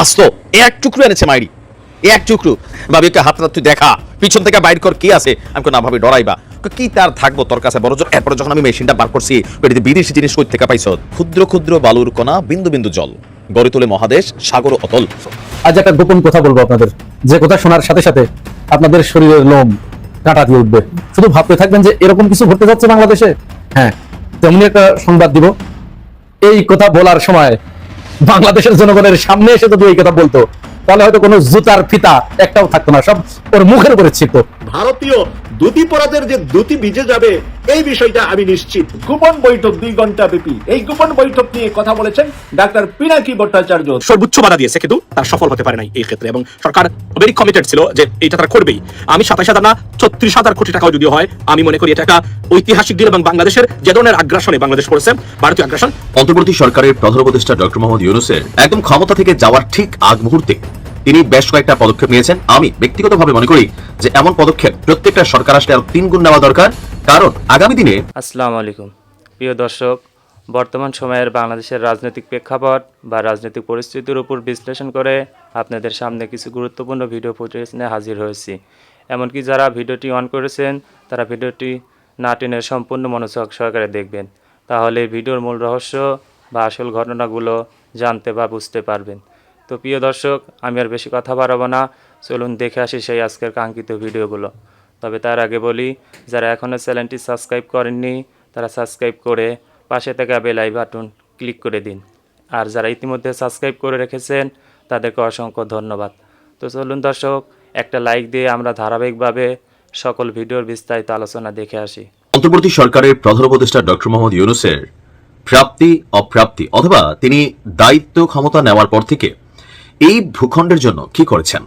আসতো এক টুকরো এনেছে মাইরি। এক টুকরো। ভাবি ওকে হাত তুই দেখা। পিছন থেকে বাইর কর, কি আছে? আমি না ভাবি, ডরাইবা। কি তার থাকব তোর কাছে? বড় জোর এরপরে যখন আমি মেশিনটা বার করছি বিদেশি জিনিস কই থেকে পাইছ? ক্ষুদ্র ক্ষুদ্র বালুর কণা, বিন্দু বিন্দু জল। গড়ে তোলে মহাদেশ, সাগর অতল। আজ একটা গোপন কথা বলব আপনাদের। যে কথা শোনার সাথে সাথে আপনাদের শরীরের লোম কাটা দিয়ে উঠবে। শুধু ভাবতে থাকবেন যে এরকম কিছু ঘটতে যাচ্ছে বাংলাদেশে? হ্যাঁ তেমনি একটা সংবাদ দিব। এই কথা বলার সময় বাংলাদেশের জনগণের সামনে এসে যদি এই কথা বলতো, তাহলে হয়তো কোনো জুতার ফিতা একটাও থাকতো না, সব ওর মুখের উপরে ছিল ভারতীয় দুটি পরাদের যে দুটি বিজে যাবে এই বিষয়টা আমি নিশ্চিত। গোপন বৈঠক দুই ঘণ্টা ব্যাপী। এই গোপন বৈঠক নিয়ে কথা বলেছেন ডাক্তার পিনাকি ভট্টাচার্য। সর্বোচ্চ বাধা দিয়েছে কিন্তু তার সফল হতে পারে নাই এই ক্ষেত্রে এবং সরকার ভেরি কমিটেড ছিল যে এটা তারা করবেই। আমি সাতাশ হাজার না ছত্রিশ হাজার কোটি টাকাও যদি হয় আমি মনে করি এটা একটা ঐতিহাসিক দিন এবং বাংলাদেশের যে ধরনের আগ্রাসনে বাংলাদেশ করেছে ভারতীয় আগ্রাসন। অন্তর্বর্তী সরকারের প্রধান উপদেষ্টা ডক্টর মোহাম্মদ ইউনুসের একদম ক্ষমতা থেকে যাওয়ার ঠিক আগ মুহূর্তে তিনি বেশ কয়েকটা পদক্ষেপ নিয়েছেন। আমি ব্যক্তিগতভাবে মনে করি যে এমন পদক্ষেপ প্রত্যেকটা সরকার আসলে আরও তিন গুণ নেওয়া দরকার। কারণ আগামী দিনে আসসালামু আলাইকুম। প্রিয় দর্শক, বর্তমান সময়ের বাংলাদেশের রাজনৈতিক প্রেক্ষাপট বা রাজনৈতিক পরিস্থিতির উপর বিশ্লেষণ করে আপনাদের সামনে কিছু গুরুত্বপূর্ণ ভিডিও নিয়ে হাজির হয়েছি। এমনকি যারা ভিডিওটি অন করেছেন, তারা ভিডিওটি না টেনে সম্পূর্ণ মনোযোগ সহকারে দেখবেন। তাহলে ভিডিওর মূল রহস্য বা আসল ঘটনাগুলো জানতে বা বুঝতে পারবেন। তো প্রিয় দর্শক, আমি আর বেশি কথা বাড়াবো না। চলুন দেখে আসি সেই আজকের কাঙ্ক্ষিত ভিডিওগুলো। তবে তার আগে বলি, যারা এখনও চ্যানেলটি সাবস্ক্রাইব করেননি, তারা সাবস্ক্রাইব করে পাশে থাকা বেল আই বাটন ক্লিক করে দিন। আর যারা ইতিমধ্যে সাবস্ক্রাইব করে রেখেছেন, তাদেরকে অসংখ্য ধন্যবাদ। তো চলুন দর্শক, একটা লাইক দিয়ে আমরা ধারাবাহিকভাবে সকল ভিডিওর বিস্তারিত আলোচনা দেখে আসি। অন্তর্বর্তী সরকারের প্রধান উপদেষ্টা ডক্টর মোহাম্মদ ইউনুসের প্রাপ্তি, অপ্রাপ্তি, অথবা তিনি দায়িত্ব ক্ষমতা নেওয়ার পর থেকে এই ভূখণ্ডের জন্য কি করেছেন?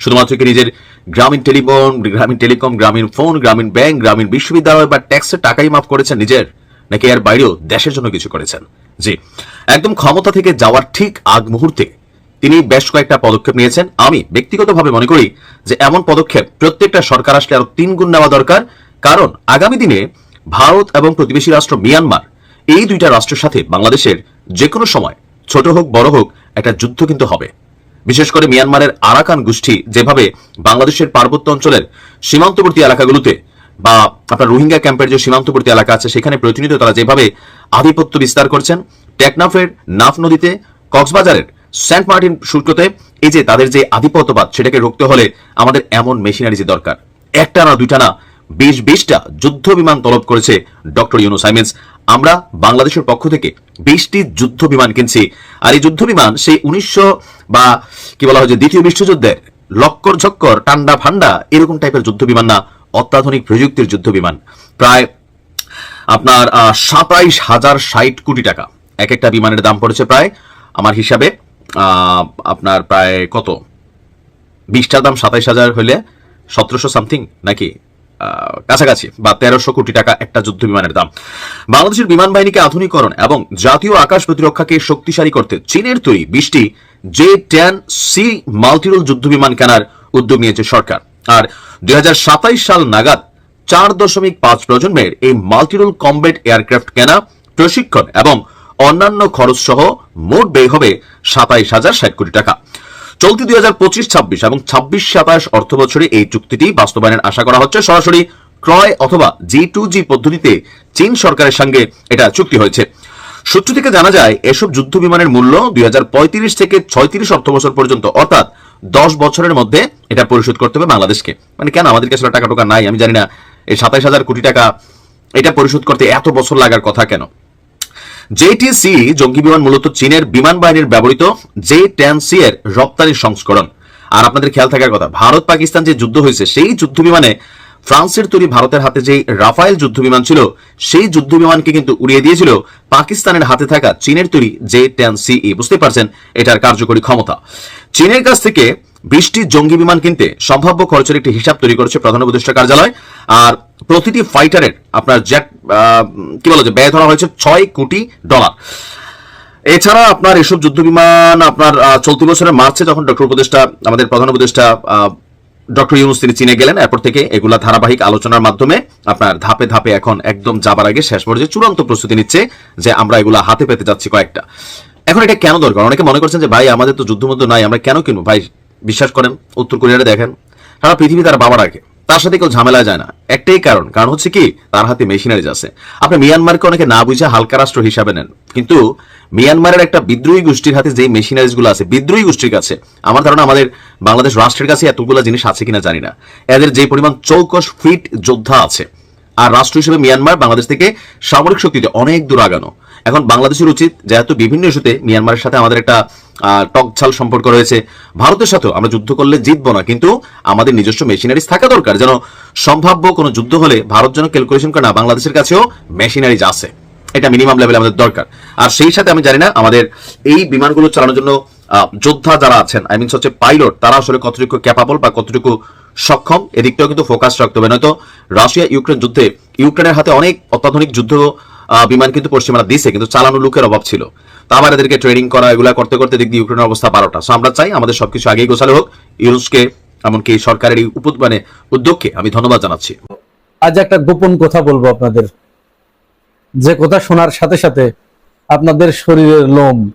শুধুমাত্র কি নিজের গ্রামীণ টেলিফোন, গ্রামীণ টেলিকম, গ্রামীণ ফোন, গ্রামীণ ব্যাংক, গ্রামীণ বিশ্ববিদ্যালয় বা ট্যাক্সের টাকাই মাফ করেছেন নিজের, নাকি এর বাইরেও দেশের জন্য কিছু করেছেন? জি, একদম ক্ষমতা থেকে যাওয়ার ঠিক আগ মুহূর্তে তিনি বেশ কয়েকটা পদক্ষেপ নিয়েছেন। আমি ব্যক্তিগতভাবে মনে করি যে এমন পদক্ষেপ প্রত্যেকটা সরকার আসলে আরও তিন গুণ নেওয়া দরকার। কারণ আগামী দিনে ভারত এবং প্রতিবেশী রাষ্ট্র মিয়ানমার, এই দুইটা রাষ্ট্রের সাথে বাংলাদেশের যে কোনো সময়, ছোট হোক, বড় হোক, একটা যুদ্ধ কিন্তু হবে। বিশেষ করে মিয়ানমারের আরাকান গোষ্ঠী যেভাবে বাংলাদেশের পার্বত্য অঞ্চলের সীমান্তবর্তী এলাকাগুলোতে বা আপনার রোহিঙ্গা ক্যাম্পের যে সীমান্তবর্তী এলাকা আছে, সেখানে প্রতিনিয়ত তারা যেভাবে আধিপত্য বিস্তার করছেন, টেকনাফের নাফ নদীতে, কক্সবাজারের সেন্ট মার্টিন শুল্কতে এই যে তাদের যে আধিপত্যবাদ, সেটাকে রুখতে হলে আমাদের এমন মেশিনারি যে দরকার। একটা না দুইটা না বিশ, বিশটা যুদ্ধ বিমান তলব করেছে ডক্টর ইউনুস আইমেন্স আমরা বাংলাদেশের পক্ষ থেকে বিশটি যুদ্ধ বিমান কিনছি। আর এই যুদ্ধ বিমান সেই উনিশশো বা কি বলা হয় যে দ্বিতীয় বিশ্বযুদ্ধের লক্কর ঝক্কর, টান্ডা ফান্ডা, এরকম টাইপের যুদ্ধ বিমান না, অত্যাধুনিক প্রযুক্তির যুদ্ধ বিমান। প্রায় আপনার সাতাইশ হাজার ষাট কোটি টাকা। এক একটা বিমানের দাম পড়েছে প্রায়, আমার হিসাবে আপনার প্রায় কত? বিশটার দাম সাতাইশ হাজার হলে সতেরোশো সামথিং নাকি? কাছাকাছি, বা তেরোশো কোটি টাকা একটা যুদ্ধ বিমানের দাম। বাংলাদেশের বিমান বাহিনীকে আধুনিকরণ এবং জাতীয় আকাশ প্রতিরক্ষাকে শক্তিশালী করতে চীনের তৈরি বিশটি জে টেন সি মাল্টিরোল যুদ্ধ বিমান কেনার উদ্যোগ নিয়েছে সরকার। আর দুই সাল নাগাদ চার দশমিক পাঁচ প্রজন্মের এই মাল্টিরোল কমব্যাট এয়ারক্রাফট কেনা, প্রশিক্ষণ এবং অন্যান্য খরচ সহ মোট ব্যয় হবে সাতাইশ হাজার ষাট কোটি টাকা। চলতি দুই হাজার পঁচিশ, ছাব্বিশ এবং ছাব্বিশ সাতাশ অর্থ বছরে এই চুক্তিটি বাস্তবায়নের আশা করা হচ্ছে। সরাসরি ক্রয় অথবা জি টু জি পদ্ধতিতে চীন সরকারের সঙ্গে এটা চুক্তি হয়েছে। সূত্র থেকে জানা যায়, এসব যুদ্ধ বিমানের মূল্য দুই হাজার পঁয়ত্রিশ থেকে ছয়ত্রিশ অর্থ বছর পর্যন্ত, অর্থাৎ দশ বছরের মধ্যে এটা পরিশোধ করতে হবে বাংলাদেশকে। মানে কেন আমাদের কাছে টাকা টোকা নাই? আমি জানি না, এই সাতাইশ হাজার কোটি টাকা এটা পরিশোধ করতে এত বছর লাগার কথা কেন? জেটিসি জঙ্গি বিমান মূলত চীনের বিমান বাহিনীর ব্যবহৃত জে টেন সি এর রপ্তানি সংস্করণ। আর আপনাদের খেয়াল থাকার কথা, ভারত পাকিস্তান যে যুদ্ধ হয়েছে, সেই যুদ্ধ বিমানে ফ্রান্সের তৈরি ভারতের হাতে যে রাফায়েল যুদ্ধ বিমান ছিল, সেই যুদ্ধ বিমানকে কিন্তু উড়িয়ে দিয়েছিল পাকিস্তানের হাতে থাকা চীনের তৈরি জে টেন সিই বুঝতে পারছেন, এটার কার্যকরী ক্ষমতা। চীনের কাছ থেকে বৃষ্টি জঙ্গি বিমান কিনতে সম্ভাব্য খরচের একটি হিসাব তৈরি করেছে প্রধান উপদেষ্টা কার্যালয়। আর প্রতিটি ফাইটারের আপনার আহ, কি বলা যায় ব্যয় ধরা হয়েছে ছয় কোটি ডলার। এছাড়া আপনার এসব যুদ্ধ বিমান আপনার চলতি বছরের মার্চে যখন ডক্টর উপদেষ্টা আমাদের প্রধান উপদেষ্টা ডক্টর ইউনুস তিনি চীনে গেলেন এরপর থেকে এগুলা ধারাবাহিক আলোচনার মাধ্যমে আপনার ধাপে ধাপে এখন একদম যাবার আগে শেষ পর্যায়ে চূড়ান্ত প্রস্তুতি নিচ্ছে যে আমরা এগুলা হাতে পেতে যাচ্ছি কয়েকটা। এখন এটা কেন দরকার? অনেকে মনে করছেন যে ভাই আমাদের তো যুদ্ধমুদ্ধ নাই আমরা কেন কিনবো? ভাই বিশ্বাস করেন, উত্তর কোরিয়ারে দেখেন। সারা পৃথিবী তার বাবা রাখে তার সাথে কেউ ঝামেলা যায় না। একটাই কারণ কারণ হচ্ছে কি, তার হাতে মেশিনারিজ আছে। আপনি মিয়ানমারকে অনেকে না বুঝে হালকা রাষ্ট্র হিসাবে নেন। কিন্তু মিয়ানমারের একটা বিদ্রোহী গোষ্ঠীর হাতে যে মেশিনারিজগুলো আছে, বিদ্রোহী গোষ্ঠীর কাছে, আমার ধারণা আমাদের বাংলাদেশ রাষ্ট্রের কাছে এতগুলো জিনিস আছে কিনা জানি না। এদের যে পরিমাণ চৌকস ফিট যোদ্ধা আছে। আর রাষ্ট্র হিসেবে মিয়ানমার বাংলাদেশ থেকে সামরিক শক্তিতে অনেক দূর আগানো। এখন বাংলাদেশের উচিত, যেহেতু বিভিন্ন ইস্যুতে মিয়ানমারের সাথে আমাদের একটা টকঝাল সম্পর্ক রয়েছে ভারতের সাথেও। আমরা যুদ্ধ করলে জিতবো না, কিন্তু আমাদের নিজস্ব মেশিনারিজ থাকা দরকার। যেন সম্ভাব্য কোনো যুদ্ধ হলে ভারত যেন ক্যালকুলেশন করে না, বাংলাদেশের কাছেও মেশিনারিজ আছে। এটা মিনিমাম লেভেলে আমাদের দরকার। আর সেই সাথে আমি জানি না, আমাদের এই বিমানগুলো চালানোর জন্য যোদ্ধা যারা আছেন আই মিনস হচ্ছে পাইলট তারা আসলে কতটুকু ক্যাপাবল বা কতটুকু সক্ষম, এদিকটাও কিন্তু ফোকাস রাখতে হবে। নয়তো রাশিয়া ইউক্রেন যুদ্ধে ইউক্রেনের হাতে অনেক অত্যাধুনিক যুদ্ধ বিমান কিন্তু পশ্চিমারা দিছে, কিন্তু চালানো লোকের অভাব ছিল। তো আবার এদেরকে ট্রেনিং করা, এগুলা করতে করতে দিয়ে ইউক্রেনের অবস্থা বারোটা। সো আমরা চাই আমাদের সবকিছু আগেই গোছালো হোক। ইউরোসকে এমনকি সরকারের এই উপ- মানে উদ্যোগকে আমি ধন্যবাদ জানাচ্ছি। আজ একটা গোপন কথা বলব আপনাদের। যে কথা শোনার সাথে সাথে আপনাদের শরীরের লোম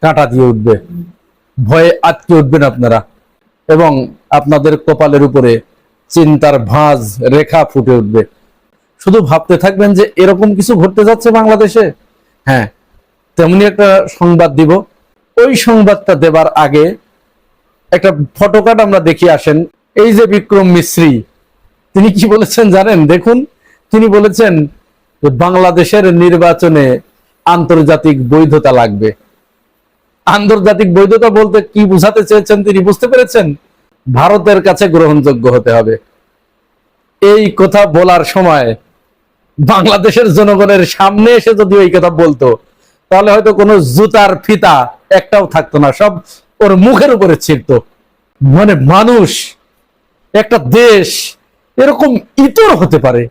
কাঁটা দিয়ে উঠবে। ভয়ে আটকে উঠবেন আপনারা। এবং আপনাদের কপালের উপরে চিন্তার ভাঁজ, রেখা ফুটে উঠবে। শুধু ভাবতে থাকবেন যে এরকম কিছু ঘটতে যাচ্ছে বাংলাদেশে? হ্যাঁ তেমনি একটা সংবাদ দিব। ওই সংবাদটা দেবার আগে একটা ফটোকার্ড আমরা দেখি আসেন। এই যে বিক্রম মিশ্রি তিনি কি বলেছেন জানেন? দেখুন, তিনি বলেছেন বাংলাদেশের নির্বাচনে আন্তর্জাতিক বৈধতা লাগবে। আন্তর্জাতিক বৈধতা বলতে কি বুঝাতে চেয়েছেন তিনি বুঝতে পেরেছেন? ভারতের কাছে গ্রহণযোগ্য হতে হবে। এই কথা বলার সময় বাংলাদেশের জনগণের সামনে এসে যদি ওই কথা বলতো, তাহলে হয়তো কোনো জুতার ফিতা একটাও থাকতো না, সব ওর মুখের উপরে ছিড়ত। মানে মানুষ, একটা দেশ, এরকম ইতর হতে পারে,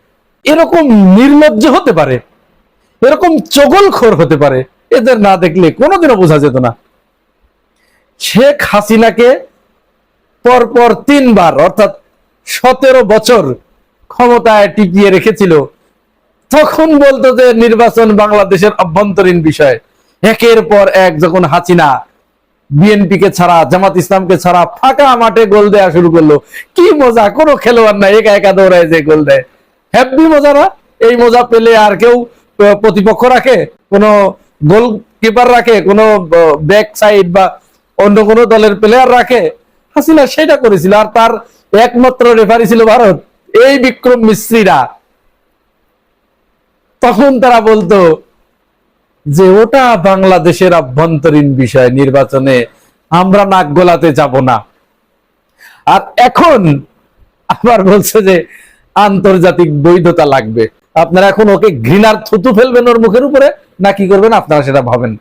এরকম নির্লজ্জ হতে পারে, এরকম চগলখোর হতে পারে, এদের না দেখলে কোনোদিনও বোঝা যেত না। শেখ হাসিনাকে পরপর তিনবার, অর্থাৎ সতেরো বছর ক্ষমতায় টিকিয়ে রেখেছিল তখন বলতো যে নির্বাচন বাংলাদেশের অভ্যন্তরীণ বিষয়। একের পর এক যখন হাসিনা বিএনপি কে ছাড়া, জামাত ইসলামকে ছাড়া ফাঁকা মাঠে গোল দেওয়া শুরু করল, কি মজা, কোনো খেলোয়াড় নাই, একা একা দৌড়ায় যে গোল দেয়। হ্যাপি মজা না? এই মজা পেলে আর কেউ প্রতিপক্ষ রাখে? কোনো গোল কিপার রাখে? কোনো ব্যাক সাইড বা অন্য কোনো দলের প্লেয়ার রাখে? হাসিনা সেটা করেছিল। আর তার একমাত্র রেফারি ছিল ভারত। এই বিক্রম মিস্ত্রিরা। তখন তারা বলতো যে ওটা বাংলাদেশের আভ্যন্তরীণ বিষয় নির্বাচনে আমরা নাক গলাতে যাব না। আর এখন আবার বলছে যে আন্তর্জাতিক বৈধতা লাগবে। আপনারা এখন ওকে ঘৃণার থুতু ফেলবেন ওর মুখের উপরে, না কি করবেন আপনারা সেটা ভাবেন।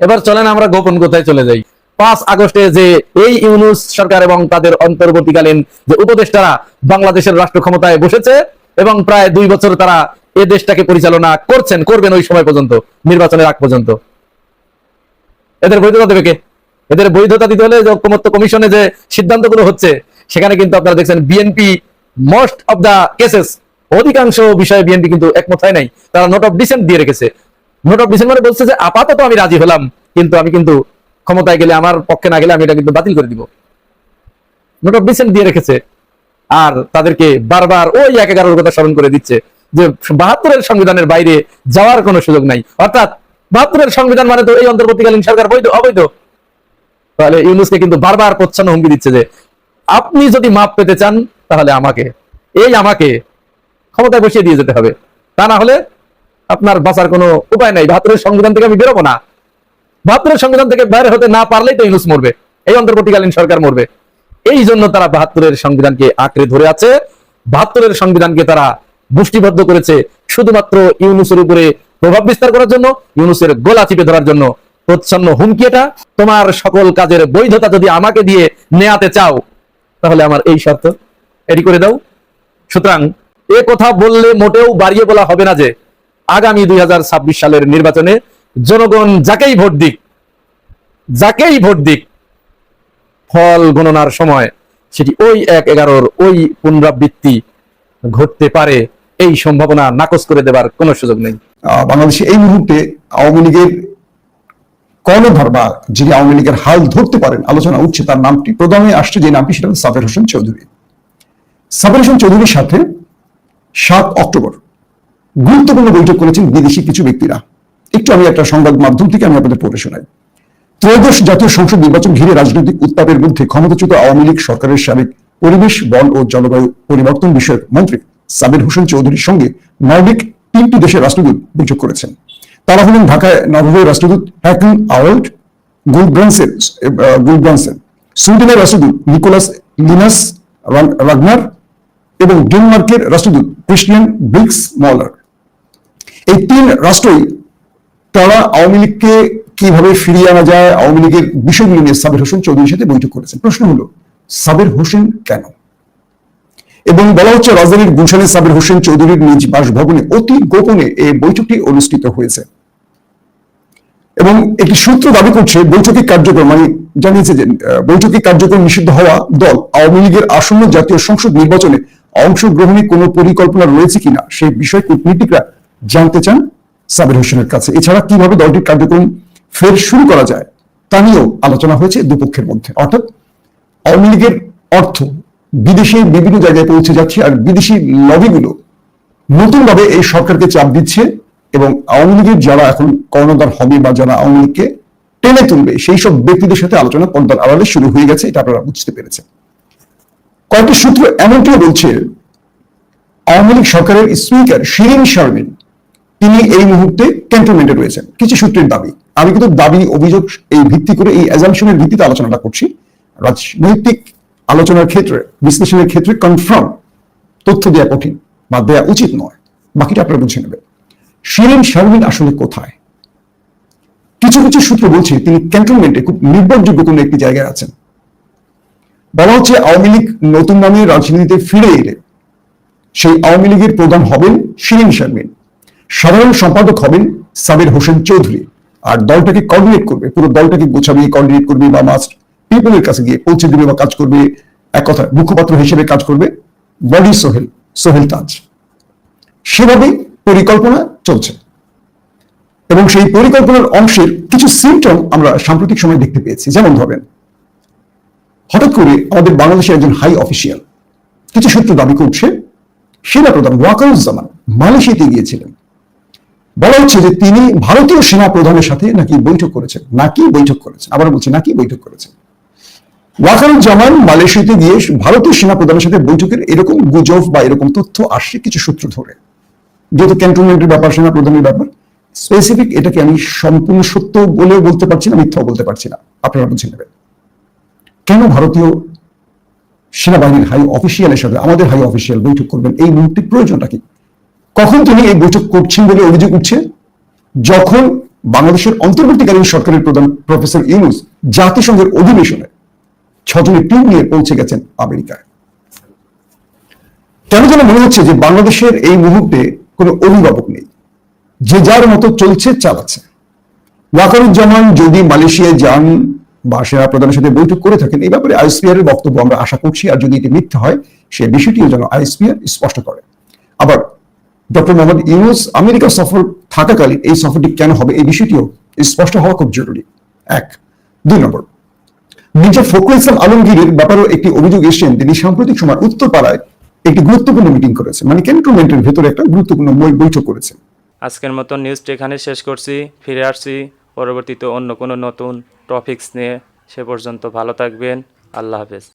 এবার চলেন আমরা গোপন কোথায় চলে যাই। পাঁচ আগস্টে যে এই ইউনুস সরকার এবং তাদের অন্তর্বর্তীকালীন যে উপদেষ্টারা বাংলাদেশের রাষ্ট্র ক্ষমতায় বসেছে এবং প্রায় দুই বছর তারা এ দেশটাকে পরিচালনা করছেন, করবেন ওই সময় পর্যন্ত, নির্বাচনের আগ পর্যন্ত। এদের বৈধতা দেবে কে? এদের বৈধতা দিতে হলে যে ঐকমত্য কমিশনে যে সিদ্ধান্তগুলো হচ্ছে, সেখানে কিন্তু আপনারা দেখছেন BNP most of the cases অধিকাংশ বিষয়ে বিএনপি কিন্তু একমত হয় নাই। তারা নোট অফ ডিসেন্ট দিয়ে রেখেছে। নোট অফ ডিসেন্ট মানে বলছে যে আপাতত আমি রাজি হলাম, কিন্তু আমি কিন্তু ক্ষমতায় গেলে, আমার পক্ষে না গেলে আমি এটা কিন্তু বাতিল করে দিব। নোট অফ ডিসেন্ট দিয়ে রেখেছে। আর তাদেরকে বারবার ওই এক এগারোর কথা স্মরণ করে দিচ্ছে। যে বাহাত্তরের সংবিধানের বাইরে যাওয়ার কোনো সুযোগ নাই। অর্থাৎ বাহাত্তরের সংবিধান মানে তো এই অন্তর্বর্তীকালীন সরকার বৈধ, অবৈধ। তাহলে ইউনুসকে কিন্তু বারবার প্রচ্ছন্ন হুমকি দিচ্ছে যে, আপনি যদি মাপ পেতে চান, তাহলে আমাকে, এই আমাকে ক্ষমতায় বসিয়ে দিয়ে যেতে হবে। তা না হলে আপনার বাঁচার কোনো উপায় নাই। বাহাত্তরের সংবিধান থেকে আমি বেরোবো না। বাহাত্তরের সংবিধান থেকে বাইরে হতে না পারলেই তো ইউনুস মরবে। এই অন্তর্বর্তীকালীন সরকার মরবে। এই জন্য তারা বাহাত্তরের সংবিধানকে আঁকড়ে ধরে আছে। বাহাত্তরের সংবিধানকে তারা মুষ্টিবদ্ধ করেছে শুধুমাত্র ইউনুসের উপরে প্রভাব বিস্তার করার জন্য, ইউনুসের গোলা চিপে ধরার জন্য। প্রচ্ছন্ন হুমকি এটা। তোমার সকল কাজের বৈধতা যদি আমাকে দিয়ে নেয়াতে চাও, তাহলে আমার এই শর্ত। এটি করে দাও। সুতরাং, এ কথা বললে মোটেও বাড়িয়ে বলা হবে না যে, আগামী দুই হাজার ছাব্বিশ সালের নির্বাচনে জনগণ যাকেই ভোট দিক, যাকেই ভোট দিক, ফল গণনার সময় সেটি ওই এক এগারোর ওই পুনরাবৃত্তি ঘটতে পারে। এই সম্ভাবনা নাকচ করে দেবার কোনো সুযোগ নেই। বাংলাদেশে এই মুহূর্তে আওয়ামী লীগের কর্ণধার বা যিনি আওয়ামী লীগের হাল ধরতে পারেন, আলোচনা উঠছে, তার নামটি প্রথমে আসছে যে নামটি, সেটা সাবের হোসেন চৌধুরী। সাবের হোসেন চৌধুরীর সাথে সাত অক্টোবর গুরুত্বপূর্ণ বৈঠক করেছেন বিদেশি কিছু ব্যক্তিরা। একটু আমি একটা সংবাদ মাধ্যম থেকে আমি আপনাদের পড়ে শোনাই। ত্রয়োদশ জাতীয় সংসদ নির্বাচন ঘিরে রাজনৈতিক উত্তাপের মধ্যে ক্ষমতাচ্যুত আওয়ামী লীগ সরকারের সাবেক পরিবেশ, বন ও জলবায়ু পরিবর্তন বিষয়ক মন্ত্রী সাবির হোসেন চৌধুরীর সঙ্গে নর্ডিক তিনটি দেশের রাষ্ট্রদূত বৈঠক করেছেন। তারা হলেন ঢাকায় নরওয়ের রাষ্ট্রদূত হ্যাকন আওয়াল্ড গুলব্রান্সেন গুলব্রান্সেন সুইডেনের রাষ্ট্রদূত নিকোলাস লিনাস রাগনার এবং ডেনমার্কের রাষ্ট্রদূত ক্রিস্টিয়ান ব্রিক্স মলার। এই তিন রাষ্ট্রই তারা আওয়ামী লীগকে কীভাবে ফিরিয়ে আনা যায়, আওয়ামী লীগের বিষয়গুলো নিয়ে সাবের হোসেন চৌধুরীর সাথে বৈঠক করেছেন। প্রশ্ন হলো সাবের হোসেন কেন? এবং বলা হচ্ছে রাজধানীর গুলশানের সাবের হোসেন চৌধুরীর নিজ বাসভবনে অতি গোপনে এই বৈঠকটি অনুষ্ঠিত হয়েছে। এবং একটি সূত্র দাবি করছে বৈঠকিক কার্যক্রম মানে জানিয়েছে যে বৈঠকিক কার্যক্রম নিষিদ্ধ হওয়া দল আওয়ামী লীগের আসন্ন জাতীয় সংসদ নির্বাচনে অংশগ্রহণে কোনো পরিকল্পনা রয়েছে কিনা সেই বিষয়ে কূটনীতিকরা জানতে চান সাবির হোসেনের কাছে। এছাড়া কীভাবে দলটির কার্যক্রম ফের শুরু করা যায় তা নিয়েও আলোচনা হয়েছে দুপক্ষের মধ্যে। অর্থাৎ আওয়ামী লীগের অর্থ বিদেশে বিভিন্ন জায়গায় পৌঁছে যাচ্ছে আর বিদেশি লবিগুলো নতুনভাবে এই সরকারকে চাপ দিচ্ছে এবং আওয়ামী লীগের যারা এখন কর্ণধার হবে বা যারা আওয়ামী লীগকে টেনে তুলবে, সেই সব ব্যক্তিদের সাথে আলোচনা পর্দার আড়ালে শুরু হয়ে গেছে, এটা আপনারা বুঝতে পেরেছেন। কয়েকটি সূত্র এমনটিও বলছে, আওয়ামী লীগ সরকারের স্পিকার শিরিন শারমিন, তিনি এই মুহূর্তে ক্যান্টনমেন্টে রয়েছেন। কিছু সূত্রের দাবি, আমি কিন্তু দাবি, অভিযোগ, এই ভিত্তি করে এই অ্যাজামশনের ভিত্তিতে আলোচনাটা করছি। রাজনৈতিক আলোচনার ক্ষেত্রে, বিশ্লেষণের ক্ষেত্রে কনফার্ম তথ্য দেওয়া কঠিন বা দেওয়া উচিত নয়। বাকিটা আপনারা বুঝে নেবেন। শিরিন শারমিন আসলে কোথায়? কিছু কিছু সূত্র বলছে তিনি ক্যান্টনমেন্টে খুব নির্ভরযোগ্য কোনো একটি জায়গায় আছেন। বলা হচ্ছে আওয়ামী লীগ নতুন নামে রাজনীতিতে ফিরে এলে সেই আওয়ামী লীগের প্রধান হবেন শিরিন শারমিন। সাধারণ সম্পাদক হবেন সাবির হোসেন চৌধুরী। আর দলটাকে কোঅর্ডিনেট করবে, পুরো দলটাকে গোছাবে কোঅর্ডিনেট করবে বা মাস্ট পিপলের কাছে গিয়ে পৌঁছে দেবে বা কাজ করবে, এক কথা মুখপাত্র হিসেবে কাজ করবে বডি সোহেল সোহেল তাজ সেভাবেই পরিকল্পনা চলছে। এবং সেই পরিকল্পনার অংশের কিছু সিমটম আমরা সাম্প্রতিক সময় দেখতে পেয়েছি। যেমন ধরেন, হঠাৎ করে আমাদের বাংলাদেশের একজন হাই অফিসিয়াল কিছু সূত্র দাবি করছে সেনা প্রধান ওয়াকারুজ্জামান মালয়েশিয়াতে গিয়েছিলেন। বলা হচ্ছে যে তিনি ভারতীয় সেনা প্রধানের সাথে নাকি বৈঠক করেছেন, নাকি বৈঠক করেছেন আবার বলছি, নাকি বৈঠক করেছেন। ওয়াকারুজ্জামান মালয়েশিয়াতে গিয়ে ভারতীয় সেনা প্রধানের সাথে বৈঠকের এরকম গুজব বা এরকম তথ্য আসছে কিছু সূত্র ধরে। যেহেতু ক্যান্টনমেন্টের ব্যাপার, সেনা প্রধানের ব্যাপার। স্পেসিফিক এটাকে আমি সম্পূর্ণ সত্য বলেও বলতে পারছি না, মিথ্যাও বলতে পারছি না। আপনারা বুঝে নেবেন। কেন ভারতীয় সেনাবাহিনীর হাই অফিসিয়ালের সাথে, আমাদের হাই অফিসিয়াল বৈঠক করবেন? এই মুহূর্তে প্রয়োজনটা কি? কখন তিনি এই বৈঠক করছেন বলে অভিযোগ উঠছে? যখন বাংলাদেশের অন্তর্বর্তীকালীন সরকারের প্রধান প্রফেসর ইউনুস জাতিসংঘের অধিবেশনে ছজনের টিম নিয়ে পৌঁছে গেছেন আমেরিকায়। কেন যেন মনে হচ্ছে যে বাংলাদেশের এই মুহূর্তে কোনো অভিভাবক নেই। যে যার মতো চলছে, চালাচ্ছে। ওয়াকারুজ্জামান যদি মালয়েশিয়ায় যান, বা সেনা প্রধানের সাথে বৈঠক করে থাকেন, এই ব্যাপারে আইএসপিআর এর বক্তব্য আমরা আশা করছি, আর যদি এটি মিথ্যা হয়, সে বিষয়টিও যেন আইএসপিআর স্পষ্ট করে। আবার ডক্টর মোহাম্মদ ইউনুস আমেরিকা সফর থাকাকালীন এই সফরটি কেন হবে, এই বিষয়টিও স্পষ্ট হওয়া খুব জরুরি। এক, দুই নম্বর মির্জা ফখরুল ইসলাম আলমগীরের ব্যাপারেও একটি অভিযোগ এসেছেন, তিনি সাম্প্রতিক সময় উত্তরপাড়ায় একটি গুরুত্বপূর্ণ মিটিং করেছে মানে ক্যান্টনমেন্টের ভেতরে একটা গুরুত্বপূর্ণ বৈঠক করেছে আজকের মতো নিউজটি এখানে শেষ করছি, ফিরে আসছি পরবর্তীতে অন্য কোনো নতুন টপিকস নিয়ে, সে পর্যন্ত ভালো থাকবেন, আল্লাহ হাফেজ।